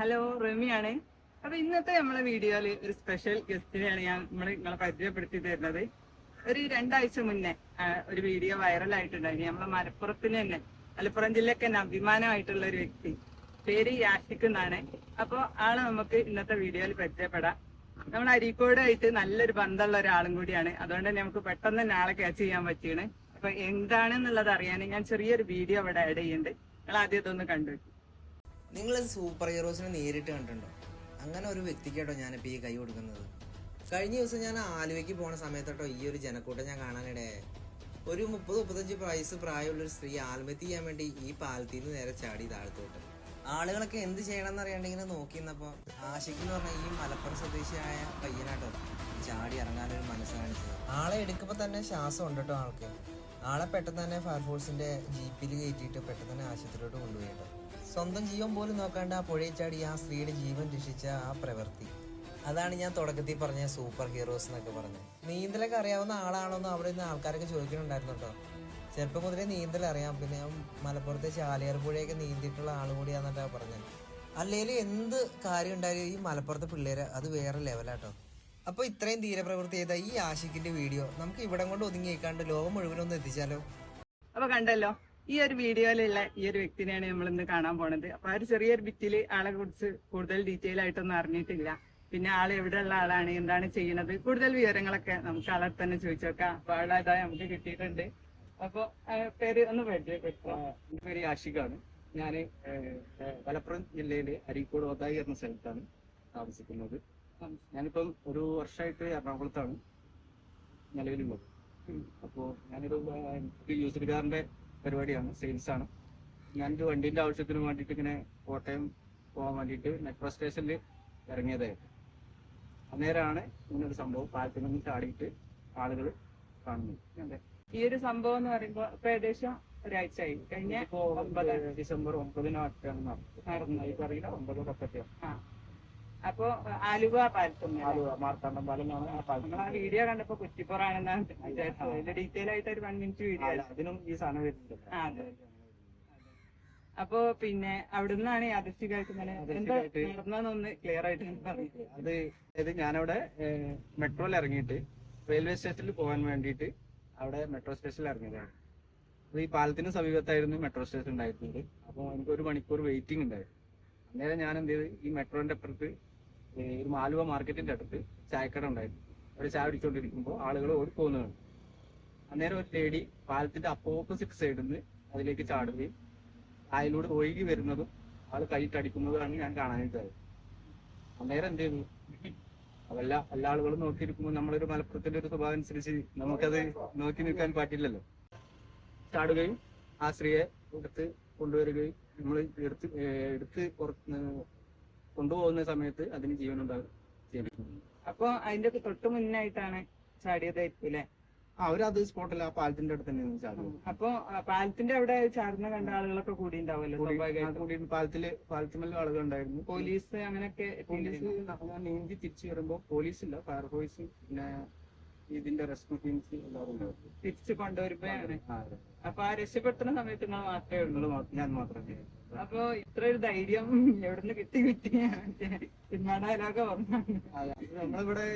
Hello റമിയാണ്. അപ്പൊ ഇന്നത്തെ നമ്മളെ വീഡിയോയിൽ ഒരു സ്പെഷ്യൽ ഗസ്റ്റിനെയാണ് ഞാൻ നമ്മൾ നിങ്ങളെ പരിചയപ്പെടുത്തി തരുന്നത്. ഒരു രണ്ടാഴ്ച മുന്നേ ഒരു വീഡിയോ വൈറലായിട്ടുണ്ടായിരുന്നു നമ്മളെ മലപ്പുറത്തിന് തന്നെ മലപ്പുറം ജില്ലക്ക് തന്നെ അഭിമാനമായിട്ടുള്ള ഒരു വ്യക്തി. പേര് യാഷിക് എന്നാണ്. അപ്പൊ ആളെ നമുക്ക് ഇന്നത്തെ വീഡിയോയിൽ പരിചയപ്പെടാം. നമ്മൾ അരീക്കോടായിട്ട് നല്ലൊരു ബന്ധമുള്ള ഒരാളും കൂടിയാണ്. അതുകൊണ്ട് തന്നെ നമുക്ക് പെട്ടെന്ന് തന്നെ ആളെ ക്യാച്ച് ചെയ്യാൻ പറ്റിയാണ്. അപ്പൊ എന്താണെന്നുള്ളത് അറിയാൻ ഞാൻ ചെറിയൊരു വീഡിയോ അവിടെ ആഡ് ചെയ്യുന്നുണ്ട്. നിങ്ങൾ ആദ്യം ഇതൊന്ന് കണ്ടു നിങ്ങൾ സൂപ്പർ ഹീറോസിനെ നേരിട്ട് കണ്ടിട്ടുണ്ടോ? അങ്ങനെ ഒരു വ്യക്തിക്കാട്ടോ ഞാനിപ്പോൾ ഈ കൈ കൊടുക്കുന്നത്. കഴിഞ്ഞ ദിവസം ഞാൻ ആലുവയ്ക്ക് പോണ സമയത്തട്ടോ ഈ ഒരു ജനക്കൂട്ടം ഞാൻ കാണാനിടയായി. ഒരു മുപ്പത് മുപ്പത്തഞ്ച് വയസ്സ് പ്രായമുള്ള ഒരു സ്ത്രീ ആത്മഹത്യ ചെയ്യാൻ വേണ്ടി ഈ പാലത്തിൽ നിന്ന് നേരെ ചാടി താഴത്തോട്ട്. ആളുകളൊക്കെ എന്ത് ചെയ്യണമെന്ന് നോക്കി നിന്നപ്പോൾ ആഷിഖ് എന്ന് പറഞ്ഞ ഈ മലപ്പുറം സ്വദേശിയായ പയ്യനാട്ടോ ചാടി ഇറങ്ങാനൊരു മനസ്സ് കാണിച്ചത്. ആളെ എടുക്കുമ്പോൾ തന്നെ ശ്വാസം ഉണ്ട് കേട്ടോ ആൾക്ക്. ആളെ പെട്ടെന്ന് തന്നെ ഫയർഫോഴ്സിന്റെ ജീപ്പിൽ കയറ്റിയിട്ട് പെട്ടെന്ന് തന്നെ ആശുപത്രിയിലോട്ട് കൊണ്ടുപോയിട്ടോ സ്വന്തം ജീവൻ പോലും നോക്കാണ്ട് ആ പുഴയിൽ ചാടി ആ സ്ത്രീയുടെ ജീവൻ രക്ഷിച്ച ആ പ്രവൃത്തി. അതാണ് ഞാൻ തുടക്കത്തിൽ പറഞ്ഞ സൂപ്പർ ഹീറോസ് എന്നൊക്കെ പറഞ്ഞത്. നീന്തലൊക്കെ അറിയാവുന്ന ആളാണോ എന്ന് അവിടെ നിന്ന് ആൾക്കാരൊക്കെ ചോദിക്കുന്നുണ്ടായിരുന്നു കേട്ടോ ചെറുപ്പം മുതലേ നീന്തൽ അറിയാം. പിന്നെ മലപ്പുറത്തെ ചാലിയാർ പുഴയൊക്കെ നീന്തിയിട്ടുള്ള ആൾ കൂടിയാന്നിട്ടാണ് പറഞ്ഞത്. അല്ലെങ്കിൽ എന്ത് കാര്യം ഉണ്ടായാലും ഈ മലപ്പുറത്തെ പിള്ളേര് അത് വേറെ ലെവലാട്ടോ അപ്പോൾ ഇത്രയും ധീരപ്രവൃത്തി ചെയ്ത ഈ ആഷിക്കിന്റെ വീഡിയോ നമുക്ക് ഇവിടം കൊണ്ട് ഒതുങ്ങിയേക്കാണ്ട് ലോകം മുഴുവനൊന്ന് എത്തിച്ചാലോ? അപ്പോൾ കണ്ടല്ലോ. ഈ ഒരു വീഡിയോയിലുള്ള ഈ ഒരു വ്യക്തിനെയാണ് നമ്മൾ ഇന്ന് കാണാൻ പോണത്. അപ്പൊ ആ ഒരു ചെറിയൊരു ബിറ്റിൽ ആളെ കുറിച്ച് കൂടുതൽ ഡീറ്റെയിൽ ആയിട്ടൊന്നും അറിഞ്ഞിട്ടില്ല. പിന്നെ ആൾ ഉള്ള ആളാണ് എന്താണ് ചെയ്യുന്നത് കൂടുതൽ വിവരങ്ങളൊക്കെ നമുക്ക് ആളെ തന്നെ ചോദിച്ചോക്കാം. അപ്പൊ ആളെ അതാ നമുക്ക് കിട്ടിയിട്ടുണ്ട്. അപ്പൊ പേര് ഒന്ന് പരിചയപ്പെട്ടു പേര് ആഷിഖാണ്. ഞാൻ മലപ്പുറം ജില്ലയിലെ അരീക്കോട് ഒതായി എന്ന സ്ഥലത്താണ് താമസിക്കുന്നത്. ഞാനിപ്പം ഒരു വർഷമായിട്ട് എറണാകുളത്താണ്. നിലവിലുള്ളത്. അപ്പോൾ ഞാനൊരു കാറിന്റെ പരിപാടിയാണ് സെയിൽസ് ആണ്. ഞാനൊരു വണ്ടിന്റെ ആവശ്യത്തിന് വേണ്ടിയിട്ട് ഇങ്ങനെ കോട്ടയം പോകാൻ വേണ്ടിയിട്ട് മെട്രോ സ്റ്റേഷനിൽ ഇറങ്ങിയതായിരുന്നു. അന്നേരമാണ് ഇങ്ങനൊരു സംഭവം പാലത്തിൽ നിന്ന് ചാടിയിട്ട് ആളുകൾ കാണുന്നത്. ഈ ഒരു സംഭവം എന്ന് പറയുമ്പോ ഇപ്പൊ ഏകദേശം ഒരാഴ്ചയായി. കഴിഞ്ഞ ഡിസംബർ ഒമ്പത് ഡിസംബർ ഒമ്പതിനാണ് നടന്നത്. ഇപ്പൊ അറിയില്ല ഒമ്പതോ പത്തൊക്കെയാണ് അപ്പൊ ആലുവ പാലത്തുനിന്ന് ആലുവ മാർത്താണ്ഡം പാലമാണ് ആ പാലം നമ്മൾ ആ വീഡിയോ കണ്ടപ്പോ കുറ്റിപ്പുറാണെന്നാണ് വിചാരിച്ചത്. അതിന്റെ ഡീറ്റെയിൽ ആയിട്ട് ഒരു വൺ മിനിറ്റ് വീഡിയോ അതിനും ഈ സാധനം വരുന്നുണ്ട്. ആ, അതെ. അപ്പൊ പിന്നെ അവിടുന്നാണ് യാദൃശ്ചികമായിട്ട് ഇങ്ങനെ എന്താ നടന്നതെന്നൊന്ന് ക്ലിയർ ആയിട്ട് പറഞ്ഞു അത് അതായത് ഞാനവിടെ മെട്രോയിൽ ഇറങ്ങിയിട്ട് റെയിൽവേ സ്റ്റേഷനിൽ പോകാൻ വേണ്ടിയിട്ട് അവിടെ മെട്രോ സ്റ്റേഷനിൽ ഇറങ്ങിയതാണ്. അപ്പൊ ഈ പാലത്തിന് സമീപത്തായിരുന്നു മെട്രോ സ്റ്റേഷൻ ഉണ്ടായിരുന്നത്. അപ്പോൾ എനിക്ക് ഒരു മണിക്കൂർ വെയിറ്റിംഗ് ഉണ്ടായിരുന്നു. അന്നേരം ഞാൻ എന്ത് ചെയ്ത്? ഈ മെട്രോന്റെ അപ്പുറത്ത് ഒരു മാലുവ മാർക്കറ്റിന്റെ അടുത്ത് ചായക്കട ഉണ്ടായിരുന്നു. അവിടെ ചായ അടിച്ചുകൊണ്ടിരിക്കുമ്പോൾ ആളുകൾ ഓടിപ്പോകുന്നതാണ് അന്നേരം ഒരു ലേഡി പാലത്തിന്റെ അപ്പോസിറ്റ് സൈഡിൽ നിന്ന് അതിലേക്ക് ചാടുകയും അതിലൂടെ ഒഴുകി വരുന്നതും ആൾ കൈയിട്ടടിക്കുന്നതുമാണ് ഞാൻ കാണാനായിട്ടായത് അന്നേരം എന്ത് ചെയ്തു? അതല്ല എല്ലാ ആളുകളും നോക്കിയിരിക്കുമ്പോൾ നമ്മളൊരു മലപ്പുറത്തിന്റെ ഒരു സ്വഭാവം അനുസരിച്ച് നമുക്കത് നോക്കി നിൽക്കാൻ പറ്റില്ലല്ലോ. ചാടുകയും ആ സ്ത്രീയെ എടുത്ത് കൊണ്ടുവരികയും നമ്മൾ എടുത്ത് എടുത്ത് കൊണ്ടുപോകുന്ന സമയത്ത് അതിന് ജീവൻ ഉണ്ടാകും അപ്പൊ അതിന്റെ ഒക്കെ തൊട്ട് മുന്നായിട്ടാണ് ചാടിയതായിരിക്കും അല്ലെ? അവരത് സ്പോട്ടിൽ ആ പാലത്തിന്റെ അടുത്ത് തന്നെ ചാടും അപ്പൊ പാലത്തിന്റെ അവിടെ ചാടുന്ന കണ്ട ആളുകളൊക്കെ കൂടി ഉണ്ടാവുമല്ലോ പാലത്തിൽ പാലത്തുമല്ല ആളുകൾ ഉണ്ടായിരുന്നു. പോലീസ് അങ്ങനെയൊക്കെ പോലീസ് നീന്തി തിരിച്ചു വരുമ്പോ പോലീസ് ഇല്ല ഫയർഫോഴ്സ് പിന്നെ ഇതിന്റെ റെസ്ക്യൂ ടീംസ്. തിരിച്ചു കൊണ്ടുവരുമ്പോഴാണ് ആ, അപ്പൊ ആ രക്ഷപ്പെടുത്തുന്ന സമയത്ത് നിങ്ങൾ മാത്രമേ ഉള്ളൂ? ഞാൻ മാത്രമേ അപ്പൊ ഇത്ര ഒരു ധൈര്യം എവിടുന്ന് കിട്ടി കിട്ടി? സിനിമയുടെ ഓർമ്മ അതെ. നമ്മളിവിടെ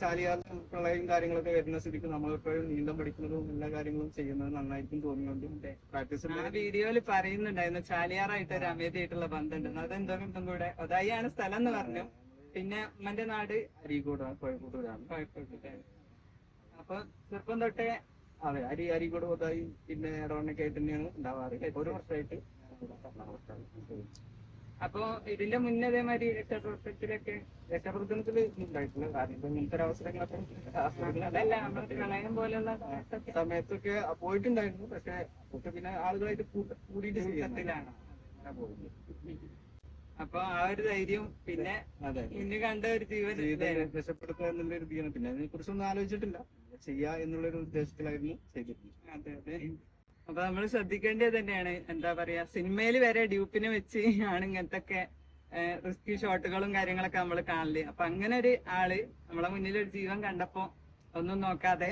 ചാലിയാലും പ്രളയം കാര്യങ്ങളൊക്കെ വരുന്ന സ്ഥിതിക്ക് നമ്മളിപ്പോഴും നീന്തം പഠിക്കുന്നതും എല്ലാ കാര്യങ്ങളും ചെയ്യുന്നത് നന്നായിരിക്കും തോന്നിയോണ്ട് പ്രാക്ടീസ് ആ വീഡിയോയിൽ പറയുന്നുണ്ടായിരുന്നു ചാലിയാറായിട്ട് ഒരു അമേതിയായിട്ടുള്ള ബന്ധമുണ്ട്. അതെന്തോ കൊണ്ടും കൂടെ? ഒതായിയാണ് സ്ഥലം എന്ന് പറഞ്ഞു. പിന്നെ ഉമ്മന്റെ നാട്? അരീക്കോട് കോഴിക്കോട്ടൂരാണ് കോഴിക്കോട്ട് അപ്പൊ ചെറുപ്പം തൊട്ടേ അതെ അരി അരീക്കോട് പോതായി പിന്നെ ഇടവണ്ണക്കായിട്ട് തന്നെയാണ് ഉണ്ടാവാറ്. ഒരു വർഷമായിട്ട് അപ്പൊ ഇതിന്റെ മുന്നേ ഇതേമാതിരി രക്ഷാപ്രവർത്തനത്തിലൊക്കെ രക്ഷാപ്രവർത്തനത്തിൽ ഉണ്ടായിട്ടില്ല കാരണം ഇപ്പൊ ഇങ്ങനത്തെ ഒരു അവസരങ്ങളൊക്കെ അതല്ല നമ്മുടെ പ്രളയം പോലെയുള്ള സമയത്തൊക്കെ പോയിട്ടുണ്ടായിരുന്നു. പക്ഷെ ഒക്കെ പിന്നെ ആളുകളായിട്ട് കൂടിയിട്ട് പോകുന്നു. അപ്പൊ ആ ഒരു ധൈര്യം പിന്നെ മുന്നിൽ കണ്ട ഒരു ജീവൻ രക്ഷപ്പെടുത്തുക എന്നുള്ള ഒരു പിന്നെ അതിനെ കുറിച്ചൊന്നും ആലോചിച്ചിട്ടില്ല. ചെയ്യാ എന്നുള്ള ഒരു ഉദ്ദേശത്തിലായിരുന്നു ചെയ്തിട്ടുള്ളത് അതെ അതെ. അപ്പൊ നമ്മൾ ശ്രദ്ധിക്കേണ്ടത് തന്നെയാണ്. എന്താ പറയാ സിനിമയിൽ വരെ ഡ്യൂപ്പിനെ വെച്ച് ആണ് ഇങ്ങനത്തെ ഒക്കെ റിസ്കി ഷോട്ടുകളും കാര്യങ്ങളൊക്കെ നമ്മൾ കാണൽ. അപ്പൊ അങ്ങനെ ഒരു ആൾ നമ്മളെ മുന്നിൽ ഒരു ജീവൻ കണ്ടപ്പോ ഒന്നും നോക്കാതെ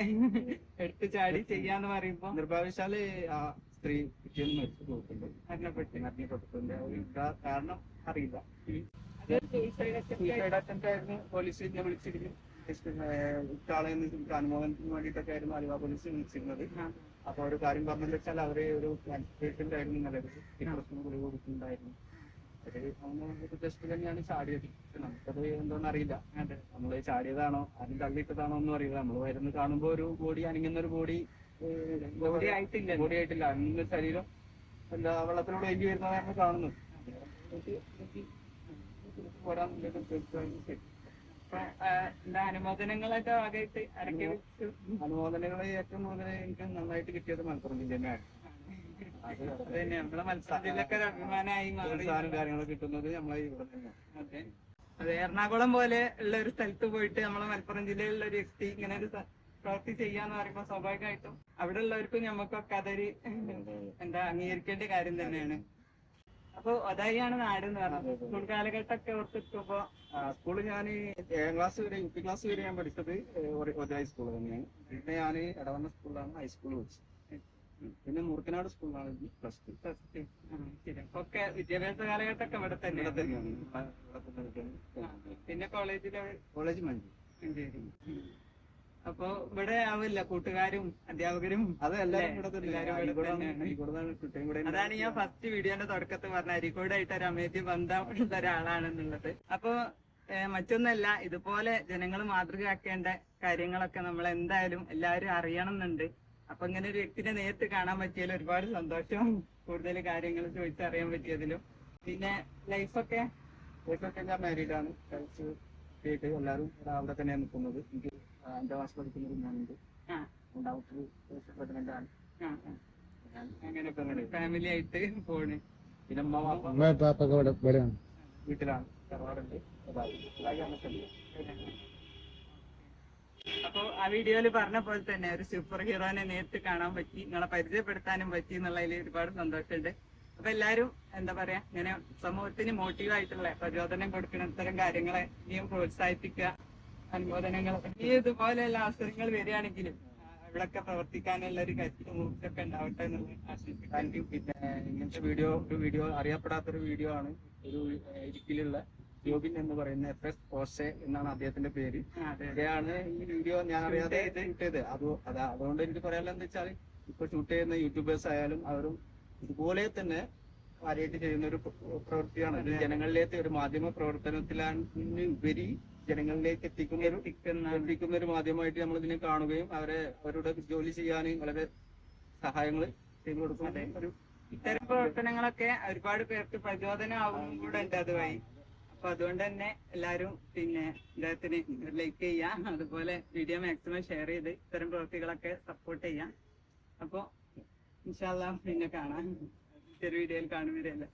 എടുത്തു ചാടി ചെയ്യാന്ന് പറയുമ്പോ നിർഭാഗ്യശാൽ ആ സ്ത്രീ പിറ്റേന്ന് മരിച്ചു പോയിട്ടുണ്ട്. മരണപ്പെട്ടു. മരണപ്പെട്ടിട്ടുണ്ട്. കാരണം അറിയില്ല. സൂസൈഡ് അറ്റംപ്റ്റ് ആയിരുന്നു. പോലീസ് എന്നെ വിളിച്ചിരുന്നു. ഇക്കാളെ അനുമോദനത്തിന് വേണ്ടിയിട്ടൊക്കെ ആയിരുന്നു ആലുവ പോലീസ് വിളിച്ചിരുന്നത്. അപ്പൊ ഒരു കാര്യം പറഞ്ഞെന്ന് വെച്ചാൽ അവർ ഒരു പേഷ്യന്റ് ആയിരുന്നു നിലവിൽ ഡിപ്രഷന് ഗുളിക കൊടുക്കുന്നുണ്ടായിരുന്നു അവർ ജസ്റ്റ് തന്നെയാണ് ചാടിയത് നമുക്കത് എന്തോന്ന് അറിയില്ല അതെ. നമ്മൾ ചാടിയതാണോ ആരും തള്ളിയിട്ടതാണോ ഒന്നും അറിയില്ല നമ്മൾ വരുന്ന കാണുമ്പോ ഒരു ബോഡി അനങ്ങുന്ന ഒരു ബോഡി ബോഡി ആയിട്ടില്ല ബോഡി ആയിട്ടില്ല അനങ്ങുന്ന ശരീരം എന്താ വെള്ളത്തിലൂടെ ഒഴുകി വരുന്നതാണ് കാണുന്നത് തീർച്ചയായും ശരി. അനുമോദനങ്ങളൊക്കെ വിളിച്ചു അനുമോദനങ്ങളെ ഏറ്റവും കൂടുതൽ എനിക്ക് നന്നായിട്ട് കിട്ടിയത് മലപ്പുറം ജില്ല തന്നെയാണ് അത് അത് തന്നെ നമ്മളെ മത്സര ജില്ലക്ക് ഒരു അഭിമാനമായി മാറി. കാര്യങ്ങളൊക്കെ കിട്ടുന്നത് നമ്മളെ ഇവിടെ തന്നെയാണ് അതെ. അതെ എറണാകുളം പോലെ ഉള്ള ഒരു സ്ഥലത്ത് പോയിട്ട് നമ്മളെ മലപ്പുറം ജില്ലയിലുള്ള ഒരു വ്യക്തി ഇങ്ങനെ ഒരു പ്രവൃത്തി ചെയ്യാന്ന് പറയുമ്പോൾ സ്വാഭാവികമായിട്ടും അവിടെ ഉള്ളവർക്കും നമുക്കൊക്കെ അതൊരു എന്താ അംഗീകരിക്കേണ്ട കാര്യം തന്നെയാണ്. അപ്പൊ ഒതായിയാണ് നാട് എന്ന് പറഞ്ഞത് സ്കൂൾ കാലഘട്ടമൊക്കെ ഓർത്തിപ്പോ സ്കൂളിൽ ഞാൻ ഏഴാം ക്ലാസ് വരെ യു പി ക്ലാസ് വരെ ഞാൻ പഠിച്ചത് ഒരായി സ്കൂൾ തന്നെയാണ്. പിന്നെ ഞാൻ ഇടവന്ന സ്കൂളിലാണ് ഹൈസ്കൂൾ പഠിച്ചത്. പിന്നെ മുറുക്കനാട് സ്കൂളിലാണ് പ്ലസ് ടു പ്ലസ് ശരി. ഒക്കെ വിദ്യാഭ്യാസ കാലഘട്ടമൊക്കെ ഇവിടെ ഇവിടെ തന്നെയാണ്. തന്നെയാണ് ഇവിടെ തന്നെ ആ, പിന്നെ കോളേജിലെ? കോളേജ് മഞ്ചേരി. മഞ്ചേരി. അപ്പൊ ഇവിടെ ആവില്ല കൂട്ടുകാരും അധ്യാപകരും അത് തന്നെയാണ്. അതാണ് ഞാൻ ഫസ്റ്റ് വീഡിയോന്റെ തുടക്കത്തിൽ പറഞ്ഞ അരിക്കോടായിട്ട് ഒരു അമേദ്യ ബന്ധമുള്ള ഒരാളാണെന്നുള്ളത്. അപ്പൊ മറ്റൊന്നല്ല ഇതുപോലെ ജനങ്ങൾ മാതൃകയാക്കേണ്ട കാര്യങ്ങളൊക്കെ നമ്മൾ എന്തായാലും എല്ലാവരും അറിയണം എന്നുണ്ട് അപ്പൊ ഇങ്ങനെ ഒരു വ്യക്തിനെ നേരിട്ട് കാണാൻ പറ്റിയതിൽ ഒരുപാട് സന്തോഷം. കൂടുതൽ കാര്യങ്ങൾ ചോദിച്ചറിയാൻ പറ്റിയതിലും. പിന്നെ ലൈഫൊക്കെ? ലൈഫൊക്കെ ഞാൻ മാരീഡാണ്. കഴിച്ച് കേട്ട് എല്ലാവരും അവിടെ തന്നെയാണ് നിൽക്കുന്നത്. അഞ്ചാം ക്ലാസ് പഠിക്കുന്ന ഒരു മോനുണ്ട് ആ. രണ്ടാമത്തെ പ്രഗ്നന്റ് ആണ്. ആ ആ. അങ്ങനെ ഫാമിലി ആയിട്ട് പോണ്. പിന്നെ അമ്മ വാപ്പ. വീട്ടിലാണ്. തറവാടുണ്ട്. അപ്പൊ ആ വീഡിയോയിൽ പറഞ്ഞ പോലെ തന്നെ ഒരു സൂപ്പർ ഹീറോനെ നേരിട്ട് കാണാൻ പറ്റി നിങ്ങളെ പരിചയപ്പെടുത്താനും പറ്റി എന്നുള്ളതിൽ ഒരുപാട് സന്തോഷമുണ്ട്. അപ്പൊ എല്ലാരും എന്താ പറയാ ഇങ്ങനെ സമൂഹത്തിന് മോട്ടീവ് ആയിട്ടുള്ള പ്രചോദനം കൊടുക്കുന്ന ഇത്തരം കാര്യങ്ങളെ ഇനിയും പ്രോത്സാഹിപ്പിക്കുക. അനുമോദനങ്ങൾ ഇനി ഇതുപോലെയുള്ള അവസരങ്ങൾ വരികയാണെങ്കിലും ഇവിടൊക്കെ പ്രവർത്തിക്കാനുള്ള ഒരു ഊർജമൊക്കെ ഉണ്ടാവട്ടെ എന്നുള്ള ആശംസിക്കുന്നു താങ്ക് പിന്നെ ഇങ്ങനത്തെ വീഡിയോ ഒരു വീഡിയോ അറിയപ്പെടാത്തൊരു വീഡിയോ ആണ് ഒരു ഇരിക്കലുള്ള ഇടുക്കിയിലുള്ള ജോബിൻ എന്ന് പറയുന്ന എഫ് എസ് ഓസെ എന്നാണ് അദ്ദേഹത്തിന്റെ പേര്. ഇദ്ദേഹമാണ് ഈ വീഡിയോ ഞാൻ അറിയാതെ ചെയ്ത്. അത് അതാ അതുകൊണ്ട് എനിക്ക് പറയാനുള്ളത് എന്താ വെച്ചാൽ ഇപ്പൊ ഷൂട്ട് ചെയ്യുന്ന യൂട്യൂബേഴ്സ് ആയാലും അവരും ഇതുപോലെ തന്നെ കാര്യമായിട്ട് ചെയ്യുന്ന ഒരു പ്രവൃത്തിയാണ്. ജനങ്ങളിലേക്ക് ഒരു മാധ്യമ പ്രവർത്തനത്തിലാണ് ഉപരി ജനങ്ങളിലേക്ക് എത്തിക്കുന്ന ഒരു എത്തിക്കുന്ന ഒരു മാധ്യമമായിട്ട് നമ്മൾ ഇതിനെ കാണുകയും അവരെ അവരുടെ ജോലി ചെയ്യാൻ വളരെ സഹായങ്ങൾ ചെയ്തു കൊടുക്കുന്ന ഒരു ഇത്തരം പ്രവർത്തനങ്ങളൊക്കെ ഒരുപാട് പേർക്ക് പ്രചോദനമാവും കൂടെ ഉണ്ട് അതുമായി അപ്പൊ അതുകൊണ്ട് തന്നെ എല്ലാരും പിന്നെ ഇദ്ദേഹത്തിന് ലൈക്ക് ചെയ്യാം. അതുപോലെ വീഡിയോ മാക്സിമം ഷെയർ ചെയ്ത് ഇത്തരം പ്രവൃത്തികളൊക്കെ സപ്പോർട്ട് ചെയ്യാം. അപ്പൊ ഇൻഷാല്ല പിന്നെ കാണാം. ചെറിയ വീഡിയോയിൽ കാണുന്നവരല്ലേ